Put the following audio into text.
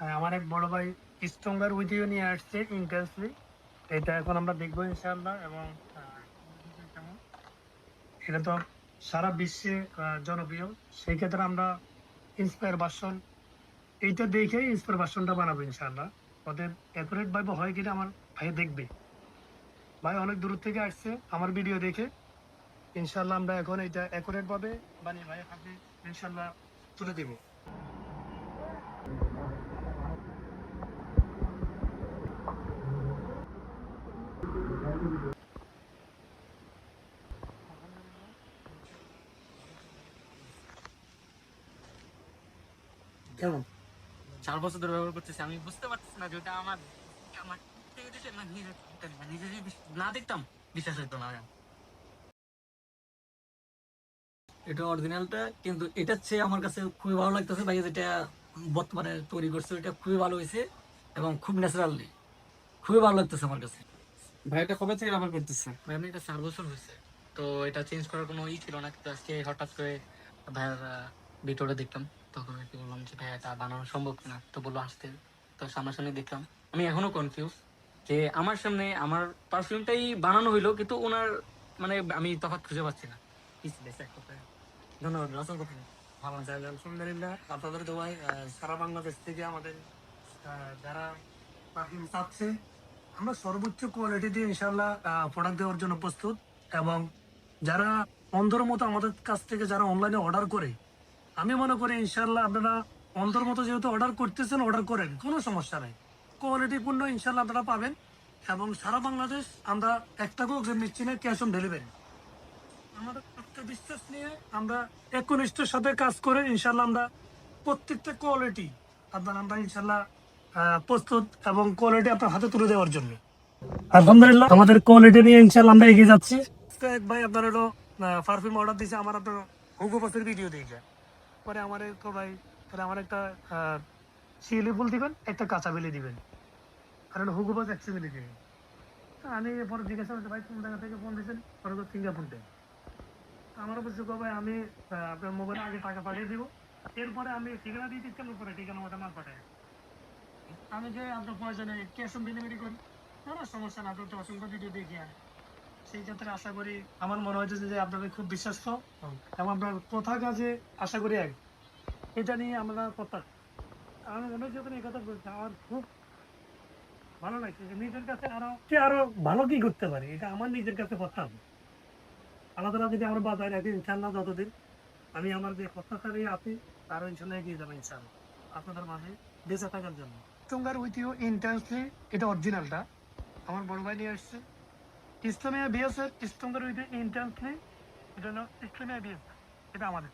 আর আমার এক বড় ভাই স্ট্রঙ্গার উইথ ইউ নিয়ে আসছে ইন্টেন্সলি এটা এখন আমরা দেখব ইনশাআল্লাহ এবং এটা তো সারা বিশ্বে জনপ্রিয়। সেই ক্ষেত্রে আমরা ইন্সপায়ার ভার্সন এইটা দেখে ইন্সপায়ার ভার্সনটা বানাবো ইনশাআল্লাহ। ওদের অ্যাকুরেট ভাবে হয় কিনা আমার ভাই দেখবে। ভাই অনেক দূর থেকে আসছে আমার ভিডিও দেখে। ইনশাআল্লাহ আমরা এখন এটা অ্যাকুরেট ভাবে বানিয়ে ভাই হাতে ইনশাআল্লাহ তুলে দেবো। কেমন? চার বছর ধরে ব্যবহার করতেছি আমি বুঝতে পারতেছি না যে ওটা আমার আমার নিজে নিজে যদি না দেখতাম বিশ্বাস হতো না। এটা অরিজিনালটা কিন্তু এটার চেয়ে আমার কাছে খুবই ভালো লাগতেছে ভাই যেটা বর্তমানে তৈরি করছে এটা খুবই ভালো হয়েছে এবং খুব ন্যাচারালি খুবই ভালো লাগতেছে আমার কাছে। ভাই এটা কবে থেকে ব্যবহার করতেছে? ভাই আমি এটা চার বছর হয়েছে তো এটা চেঞ্জ করার কোনো ই ছিল না কিন্তু আজকে হঠাৎ করে ভাইয়ার ভিডিওটা দেখলাম। তখন আর কি বললাম যে ভাই এটা বানানো সম্ভব কিনা? তো বলল, আসতে। তো সামনাসামনি দেখলাম, আমি এখনও কনফিউজ যে, আমার সামনে আমার পারফিউমটাই বানানো হইল, কিন্তু ওনার মানে আমি তফাৎ খুঁজে পাচ্ছি না। যারা আমরা সর্বোচ্চ কোয়ালিটি দিয়ে ইনশাল্লাহ প্রোডাক্ট দেওয়ার জন্য প্রস্তুত। এবং যারা অন্ধর মতো আমাদের কাছ থেকে, যারা অনলাইনে অর্ডার করে আমি মনে করি ইনশাল্লাহ আপনারা অন্তর মতো যেহেতু অর্ডার করতেছেন অর্ডার করেন, কোনো সমস্যা নাই। কোয়ালিটি পূর্ণ ইনশাল্লাহ আপনারা পাবেন এবং সারা বাংলাদেশ আমরা একটা কেউ নিচ্ছি না ক্যাশ অন ডেলিভারি আমাদের আত্মবিশ্বাস নিয়ে আমরা একনিষ্ঠের সাথে কাজ করে ইনশাল্লাহ আমরা প্রত্যেকটা কোয়ালিটি আপনার আমরা ইনশাল্লাহ প্রস্তুত এবং কোয়ালিটি আপনার হাতে তুলে দেওয়ার জন্য। আলহামদুলিল্লাহ, আমাদের কোয়ালিটি নিয়ে ইনশাল্লাহ আমরা এগিয়ে যাচ্ছি। ভাই আপনার হলো পারফিউম অর্ডার দিয়েছে আমার আপনার হুগো পাসের ভিডিও দেখে। পরে আমার তো ভাই তাহলে আমার একটা শিলি ফুল দিবেন, একটা কাঁচা বেলি দিবেন। কারণ হুগো পাস একশো বেলি দিবেন আমি পরে জিজ্ঞাসা করছি ভাই, কোন জায়গা থেকে ফোন দিয়েছেন? পরে সিঙ্গাপুর থেকে আমার অবশ্য ভাই, আমি আপনার মোবাইলে আগে টাকা পাঠিয়ে দিব। এরপরে আমি ঠিকানা দিয়ে দিচ্ছি পরে ঠিকানা মতো মাল পাঠাই আমি যে আপনার প্রয়োজনে ক্যাশ অন ডেলিভারি করি, কোনো সমস্যা না, আপনার তো অসংখ্য ভিডিও দেখি আর সেই ক্ষেত্রে আশা করি আমার মনে হয়েছে যে আপনাদের খুব বিশ্বাস্ত এবং আপনার কথা কাজে আশা করি এক। এটা নিয়ে আমরা কথা আমি হচ্ছে যখন এই কথা বলছি আমার খুব ভালো লাগছে যে নিজের কাছে আরও আরও ভালো কি করতে পারি? এটা আমার নিজের কাছে কথা। হবে তালা যদি আমরা বাজায় রাখি ইনশাল্লাহ যতদিন আমি আমার যে প্রত্যাশারে আছি তারও ইনশাল্লাহ এগিয়ে যাবে ইনশাল্লাহ আপনাদের মাঝে বেঁচে থাকার জন্য। স্ট্রঙ্গার উইথ ইউ ইন্টেন্সলি এটা অরিজিনালটা আমার বড় ভাই নিয়ে আসছে। Islamia BSF stronger with you intensely এটা ইসলামিয়া বিএসএফ এটা আমাদের।